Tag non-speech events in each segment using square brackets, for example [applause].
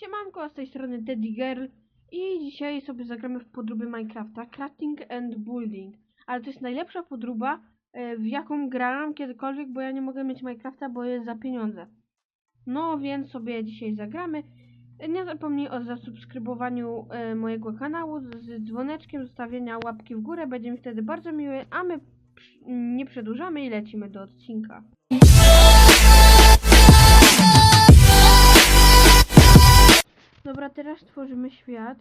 Siemanko, z tej strony Teddy Girl i dzisiaj sobie zagramy w podróby Minecrafta Crafting and Building. Ale to jest najlepsza podróba, e, w jaką grałam kiedykolwiek, bo ja nie mogę mieć Minecrafta, bo jest za pieniądze. No więc sobie dzisiaj zagramy. Nie zapomnij o zasubskrybowaniu e, mojego kanału z, dzwoneczkiem, zostawienia łapki w górę, będzie mi wtedy bardzo miły, a my nie przedłużamy i lecimy do odcinka. Dobra, teraz tworzymy świat.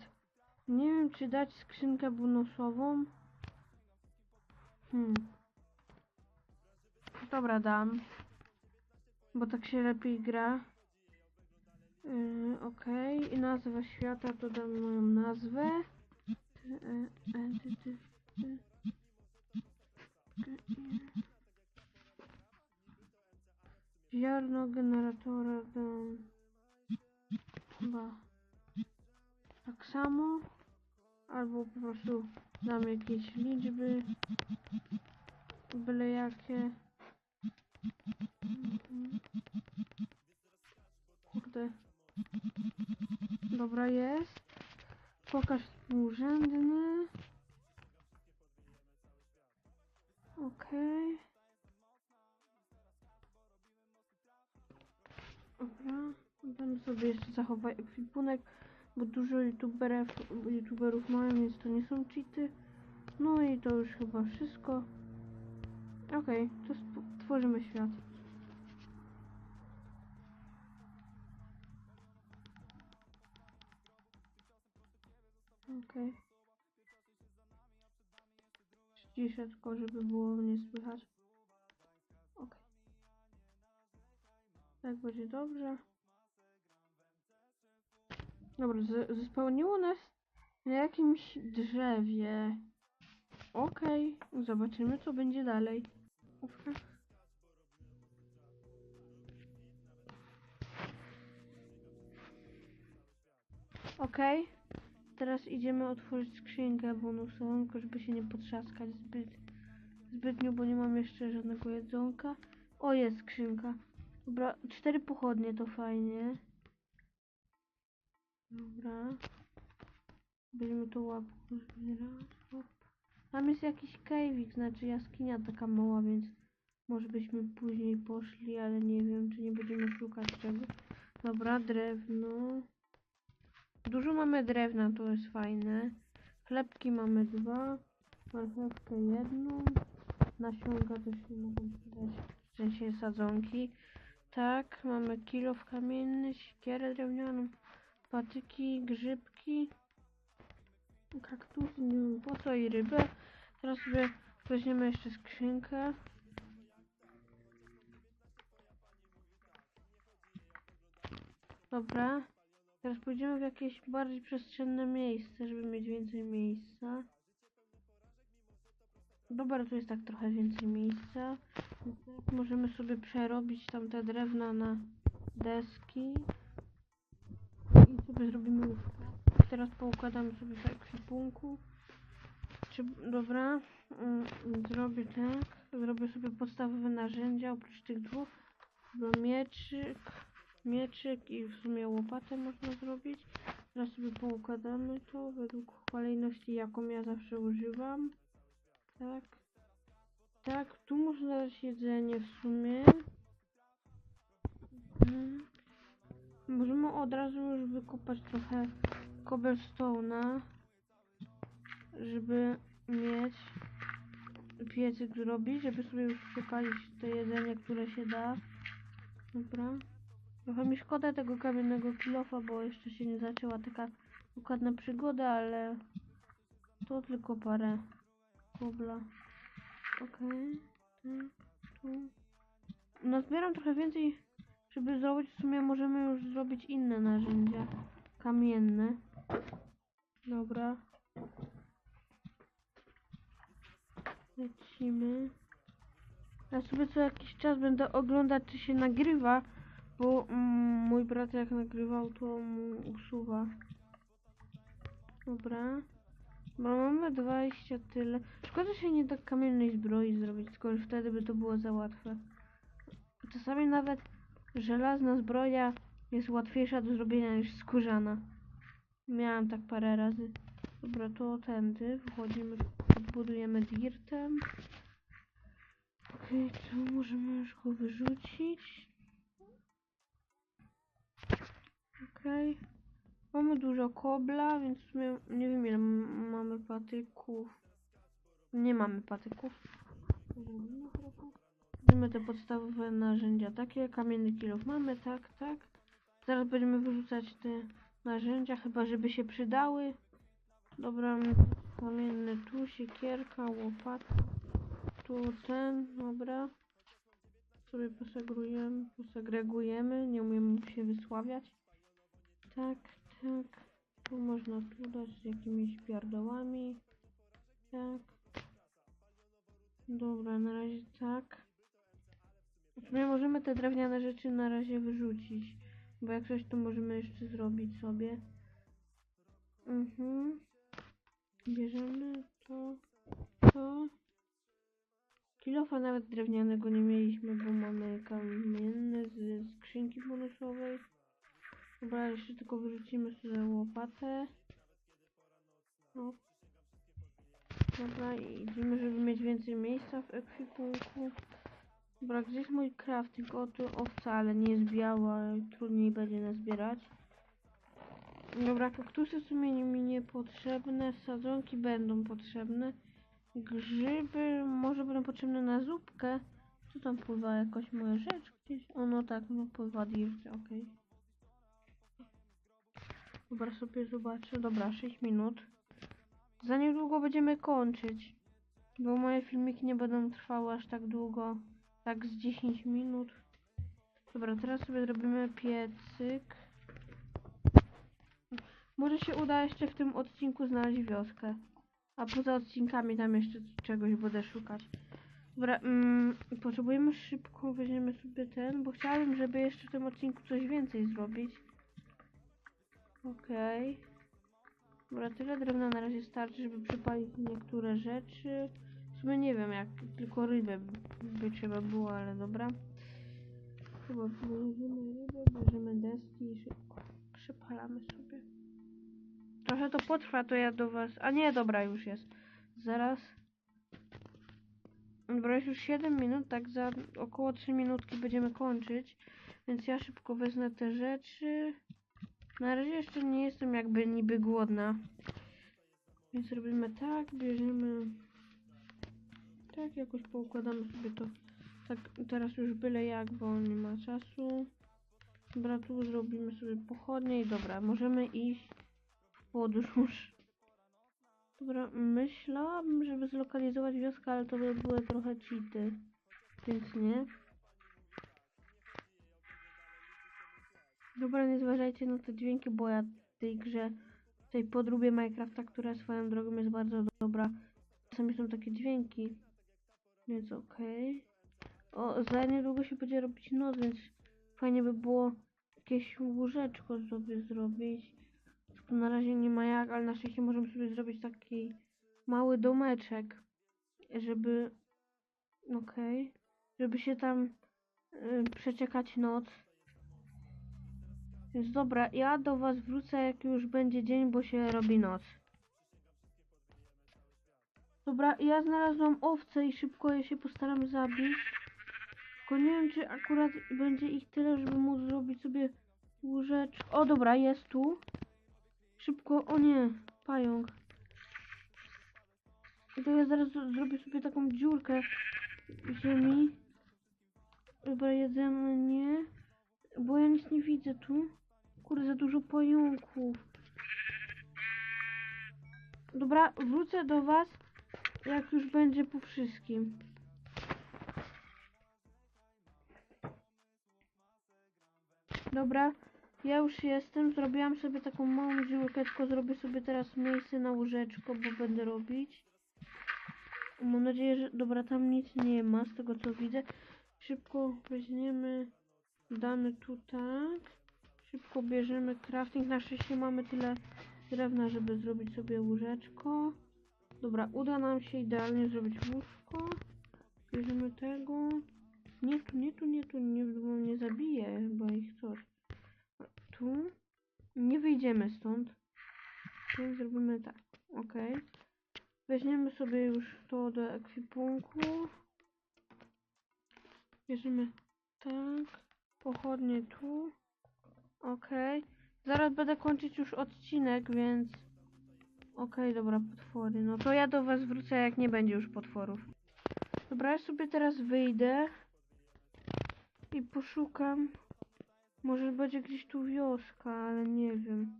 Nie wiem, czy dać skrzynkę bonusową. Hmm. Dobra, dam. Bo tak się lepiej gra. Yy, Okej, i nazwa świata to dam moją nazwę. Ziarno generatora dam chyba tak samo. Albo po prostu dam jakieś liczby. Byle jakie. Kurde. Dobra jest. Pokaż współrzędny okej. Dobra, będę sobie jeszcze zachować ekwipunek, bo dużo youtuberów, youtuberów mają, więc to nie są cheaty. No i to już chyba wszystko. Okej, to sp- tworzymy świat. Okej. Ściszę tylko, żeby było mnie słychać. Okej. Tak będzie dobrze. Dobra, zespełniło nas na jakimś drzewie. Okej, zobaczymy co będzie dalej. Ufka. Okej, teraz idziemy otworzyć skrzynkę bonusową, tylko żeby się nie potrzaskać zbyt, zbytnio, bo nie mam jeszcze żadnego jedzonka. O, jest skrzynka. Dobra, cztery pochodnie to fajnie. Dobra. Będziemy to łapką zbierać. Tam jest jakiś cave'ik, znaczy jaskinia taka mała, więc może byśmy później poszli, ale nie wiem, czy nie będziemy szukać czego. Dobra, drewno. Dużo mamy drewna, to jest fajne. Chlebki mamy dwa. Marchewkę jedną. Nasionka też się mogą przydać. W sensie sadzonki. Tak, mamy kilof kamienny, siekierę drewnianą, patyki, grzybki, po co i rybę. Teraz sobie weźmiemy jeszcze skrzynkę. Dobra. Teraz pójdziemy w jakieś bardziej przestrzenne miejsce, żeby mieć więcej miejsca. Dobra, tu jest tak trochę więcej miejsca. Możemy sobie przerobić tamte drewna na deski. Sobie zrobimy łóżka. Teraz poukładamy sobie w ekwipunku. Czy, dobra, mm, zrobię tak. Zrobię sobie podstawowe narzędzia oprócz tych dwóch. Dobra, mieczyk, mieczyk i w sumie łopatę można zrobić. Teraz sobie poukładamy to według kolejności, jaką ja zawsze używam. Tak. Tak, tu można dać jedzenie w sumie. Mhm. Możemy od razu już wykopać trochę cobblestone'a, żeby mieć piecyk zrobić, żeby sobie już przypalić to jedzenie, które się da. Dobra. Trochę mi szkoda tego kamiennego kilofa, bo jeszcze się nie zaczęła taka dokładna przygoda, ale to tylko parę kobla. Okej. Okay. Tu. No zbieram trochę więcej, żeby zrobić, w sumie możemy już zrobić inne narzędzia kamienne. Dobra. Lecimy. Ja sobie co jakiś czas będę oglądać, czy się nagrywa, bo mm, mój brat jak nagrywał, to mu usuwa. Dobra. Bo mamy 20 tyle. Szkoda, się nie da kamiennej zbroi zrobić, tylko wtedy by to było za łatwe. Czasami nawet żelazna zbroja jest łatwiejsza do zrobienia niż skórzana. Miałam tak parę razy. Dobra, to tędy. Wchodzimy, podbudujemy dirtem. Okej, to możemy już go wyrzucić. Okej. Mamy dużo kobla, więc w sumie nie wiem ile mamy patyków. Nie mamy patyków. Mamy te podstawowe narzędzia, takie kamienny kilof mamy, tak, tak. Zaraz będziemy wyrzucać te narzędzia, chyba żeby się przydały. Dobra, kamienny tu, siekierka, łopata. Tu ten, dobra. Sobie posegregujemy, posegregujemy, nie umiemy się wysławiać. Tak, tak. Tu można tu dać z jakimiś pierdołami. Tak. Dobra, na razie tak. W sumie możemy te drewniane rzeczy na razie wyrzucić. Bo jak coś to możemy jeszcze zrobić sobie. Mhm. Bierzemy to, to. Kilofa nawet drewnianego nie mieliśmy, bo mamy kamienny z skrzynki bonusowej. Dobra, jeszcze tylko wyrzucimy sobie łopatę. No. Dobra, i idziemy, żeby mieć więcej miejsca w ekwipunku. Dobra, gdzie jest mój crafting? O, tu owca, ale nie jest biała, trudniej będzie nazbierać. Dobra, kaktusy w sumie mi niepotrzebne, sadzonki będą potrzebne. Grzyby może będą potrzebne na zupkę. Co tam pływa? Jakoś moja rzecz gdzieś? O, no tak, no pływa dircie, okej. Dobra, sobie zobaczę. Dobra, 6 minut. Za niedługo będziemy kończyć. Bo moje filmiki nie będą trwały aż tak długo. Tak z 10 minut. Dobra, teraz sobie zrobimy piecyk. Może się uda jeszcze w tym odcinku znaleźć wioskę. A poza odcinkami tam jeszcze czegoś będę szukać. Dobra, mm, potrzebujemy szybko, weźmiemy sobie ten, bo chciałabym, żeby jeszcze w tym odcinku coś więcej zrobić. Okej. Dobra, tyle drewna na razie starczy, żeby przypalić niektóre rzeczy. W nie wiem, jak tylko rybę by trzeba było, ale dobra. Chyba bierzemy rybę, bierzemy deski i szybko przypalamy sobie. Trochę to potrwa, to ja do was... A nie, dobra, już jest. Zaraz. Dobra, jest już 7 minut, tak za około 3 minutki będziemy kończyć. Więc ja szybko wezmę te rzeczy. Na razie jeszcze nie jestem jakby niby głodna. Więc robimy tak, bierzemy... Tak, jakoś poukładamy sobie to. Tak, teraz już byle jak, bo nie ma czasu. Dobra, tu zrobimy sobie pochodnie i dobra, możemy iść w podróż. Dobra, myślałabym, żeby zlokalizować wioskę, ale to by były trochę cheaty. Więc nie. Dobra, nie zważajcie na te dźwięki, bo ja w tej grze, w tej podróbie Minecrafta, która swoją drogą jest bardzo dobra, czasami są takie dźwięki. Więc okej. O, za niedługo się będzie robić noc, więc fajnie by było jakieś łóżeczko sobie zrobić. Tu na razie nie ma jak, ale na szczęście możemy sobie zrobić taki mały domeczek, żeby... Okej. Żeby się tam y, przeczekać noc. Więc dobra, ja do was wrócę jak już będzie dzień, bo się robi noc. Dobra, ja znalazłam owce i szybko je się postaram zabić. Tylko nie wiem, czy akurat będzie ich tyle, żeby móc zrobić sobie łóżeczko. O, dobra, jest tu. Szybko, o nie, pająk. I to ja zaraz zrobię sobie taką dziurkę w ziemi. Dobra, jedzenie. Bo ja nic nie widzę tu. Kurde, za dużo pająków. Dobra, wrócę do was, jak już będzie po wszystkim. Dobra, ja już jestem. Zrobiłam sobie taką małą dziurkę, tylko zrobię sobie teraz miejsce na łóżeczko, bo będę robić. Mam nadzieję, że... Dobra, tam nic nie ma, z tego co widzę. Szybko weźmiemy... Damy tu tak. Szybko bierzemy crafting. Na szczęście mamy tyle drewna, żeby zrobić sobie łóżeczko. Dobra, uda nam się idealnie zrobić łóżko. Bierzemy tego. Nie tu, nie tu, nie tu, nie, bo mnie zabije chyba ich coś. tu. Nie wyjdziemy stąd. Więc zrobimy tak. Ok. Weźmiemy sobie już to do ekwipunku. Bierzemy tak. Pochodnie tu. Ok. Zaraz będę kończyć już odcinek, więc... Okej, dobra, potwory. No to ja do was wrócę, jak nie będzie już potworów. Dobra, ja sobie teraz wyjdę i poszukam. Może będzie gdzieś tu wioska, ale nie wiem.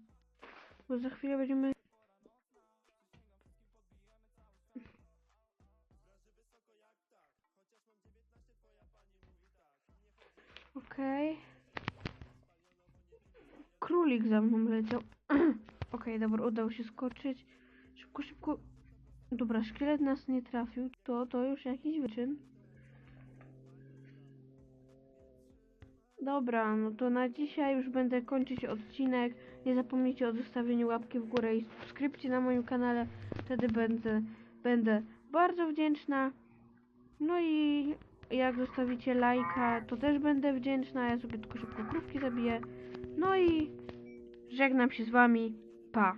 Bo za chwilę będziemy... Okej. Królik za mną leciał. [clears throat] Okej, dobra, udało się skoczyć. Szybko, szybko. Dobra, szkielet nas nie trafił. To, to już jakiś wyczyn. Dobra, no to na dzisiaj już będę kończyć odcinek. Nie zapomnijcie o zostawieniu łapki w górę i subskrypcji na moim kanale. Wtedy będę, będę bardzo wdzięczna. No i jak zostawicie lajka, to też będę wdzięczna. Ja sobie tylko szybko krówki zabiję. No i żegnam się z wami. pas.